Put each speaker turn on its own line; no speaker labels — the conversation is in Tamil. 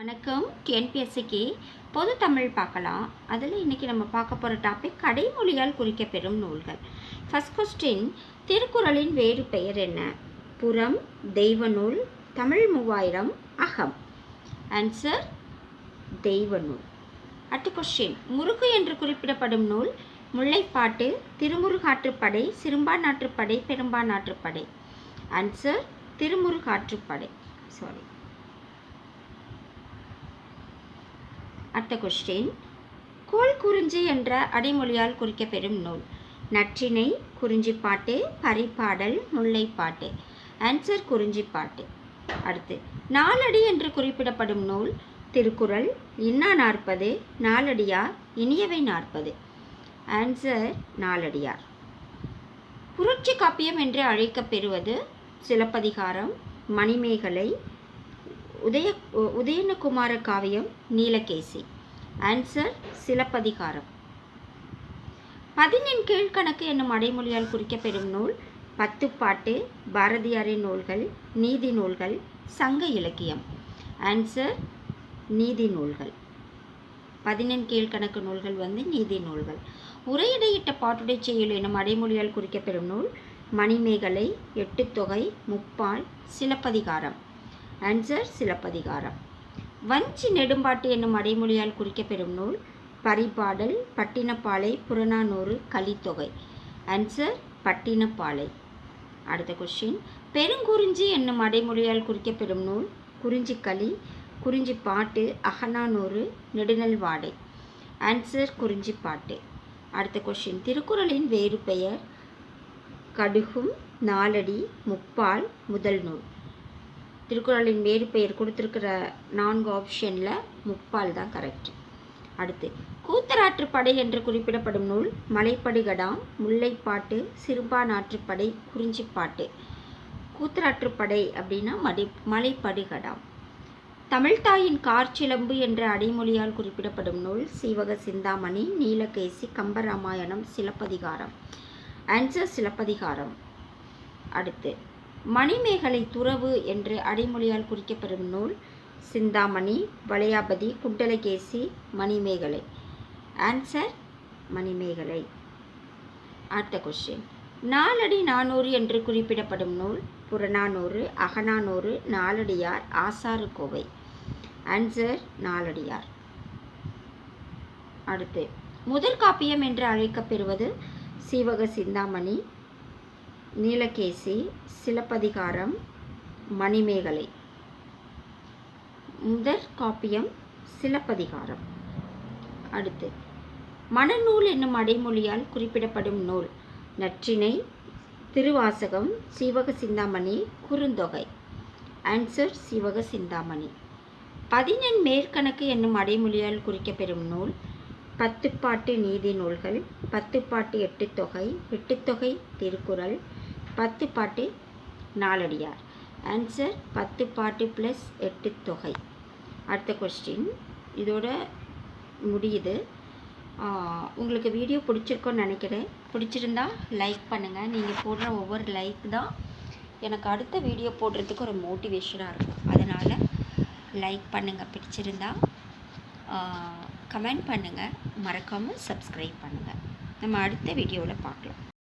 வணக்கம். டிஎன்பிஎஸ்சிக்கு பொது தமிழ் பார்க்கலாம். அதில் இன்றைக்கி நம்ம பார்க்க போகிற டாபிக் கடைமொழியால் குறிக்கப்பெறும் நூல்கள். ஃபஸ்ட் கொஸ்டின் திருக்குறளின் வேறு பெயர் என்ன? புறம் தெய்வ நூல் தமிழ் மூவாயிரம் அகம். ஆன்சர் தெய்வ நூல். அடுத்த கொஸ்டின் முருகு என்று குறிப்பிடப்படும் நூல் முல்லைப்பாட்டு திருமுருகாற்றுப்படை சிறுபான்நாற்றுப்படை பெரும்பான்நாற்றுப்படை. ஆன்சர் திருமுருகாற்றுப்படை. சாரி அடுத்த கொஸ்டின் கோல் குறிஞ்சி என்ற அடைமொழியால் குறிக்கப்பெறும் நூல். நற்றிணை குறிஞ்சிப்பாட்டு பரிபாடல் முல்லைப்பாட்டு. ஆன்சர் குறிஞ்சிப்பாட்டு. அடுத்து நாலடி என்று குறிப்பிடப்படும் நூல் திருக்குறள் இன்னா நாற்பது நாலடியார் இனியவை நாற்பது. ஆன்சர் நாலடியார். புரட்சி காப்பியம் என்று அழைக்கப்பெறுவது சிலப்பதிகாரம் மணிமேகலை உதய உதயனகுமார காவியம் நீலகேசி. ஆன்சர் சிலப்பதிகாரம். பதினெண் கீழ்கணக்கு என்னும் அடைமொழியால் குறிக்கப்பெறும் நூல் பத்துப்பாட்டு பாரதியாரின் நூல்கள் நீதி நூல்கள் சங்க இலக்கியம். ஆன்சர் நீதி நூல்கள். பதினெண் கீழ்கணக்கு நூல்கள் வந்து நீதி நூல்கள். உரையிடையிட்ட பாட்டுடை செயல் எனும் அடைமொழியால் குறிக்கப்பெறும் நூல் மணிமேகலை எட்டுத்தொகை முப்பால் சிலப்பதிகாரம். ஆன்சர் சிலப்பதிகாரம். வஞ்சி நெடும்பாட்டு என்னும் அடைமொழியால் குறிக்கப்பெறும் நூல் பரிபாடல் பட்டினப்பாலை புறநானூறு கலித்தொகை. ஆன்சர் பட்டினப்பாலை. அடுத்த கொஸ்டின் பெருங்குறிஞ்சி என்னும் அடைமொழியால் குறிக்கப்பெறும் நூல் குறிஞ்சிக்களி குறிஞ்சி பாட்டு அகநானூறு நெடுநல்வாடை. ஆன்சர் குறிஞ்சி பாட்டு அடுத்த கொஸ்டின் திருக்குறளின் வேறு பெயர் கடுகும் நாலடி முப்பால் முதல் நூல் திருக்குறளின் வேறு பெயர் கொடுத்துருக்கிற நான்கு ஆப்ஷனில் முப்பால் தான் கரெக்ட் அடுத்து கூத்தராற்றுப்படை என்று குறிப்பிடப்படும் நூல் மலைப்படுகடாம் முல்லைப்பாட்டு சிறுபா நாற்றுப்படை குறிஞ்சிப்பாட்டு. கூத்தராற்றுப்படை அப்படின்னா மடி மலைப்படுகடாம். தமிழ்தாயின் கார்ச்சிலம்பு என்ற அடைமொழியால் குறிப்பிடப்படும் நூல் சீவக சிந்தாமணி நீலகேசி கம்பராமாயணம் சிலப்பதிகாரம். ஆன்சர் சிலப்பதிகாரம். அடுத்து மணிமேகலை துறவு என்று அடைமொழியால் குறிக்கப்பெறும் நூல் சிந்தாமணி வளையாபதி குண்டலகேசி மணிமேகலை. ஆன்சர் மணிமேகலை. அடுத்த கொஸ்டின் நாலடி நானூறு என்று குறிப்பிடப்படும் நூல் புறநானூறு அகநானூறு நாலடியார் ஆசாறு கோவை ஆன்சர் நாலடியார். அடுத்து முதற் காப்பியம் என்று அழைக்கப்பெறுவது சீவக சிந்தாமணி நீலகேசி சிலப்பதிகாரம் மணிமேகலை. முதற் காப்பியம் சிலப்பதிகாரம். அடுத்து மணநூல் என்னும் அடைமொழியால் குறிப்பிடப்படும் நூல். நற்றினை திருவாசகம் சீவக சிந்தாமணி குறுந்தொகை. ஆன்சர் சீவக சிந்தாமணி. பதினெண் மேற்கணக்கு என்னும் அடைமொழியால் குறிக்கப்பெறும் நூல். பத்துப்பாட்டு நீதி நூல்கள் பத்துப்பாட்டு எட்டுத்தொகை எட்டுத்தொகை திருக்குறள் பத்து பாட்டு நாலடியார். ஆன்சர் பத்து பாட்டு ப்ளஸ் எட்டு தொகை. அடுத்த கொஸ்டின் இதோட முடியுது. உங்களுக்கு வீடியோ பிடிச்சிருக்கோன்னு நினைக்கிறேன். பிடிச்சிருந்தா லைக் பண்ணுங்கள் நீங்கள் போடுற ஒவ்வொரு லைக் தான் எனக்கு அடுத்த வீடியோ போடுறதுக்கு ஒரு மோட்டிவேஷனாக இருக்கும். அதனால் லைக் பண்ணுங்கள் பிடிச்சிருந்தா கமெண்ட் பண்ணுங்கள் மறக்காமல் சப்ஸ்கிரைப் பண்ணுங்கள் நம்ம அடுத்த வீடியோவில் பார்க்கலாம்.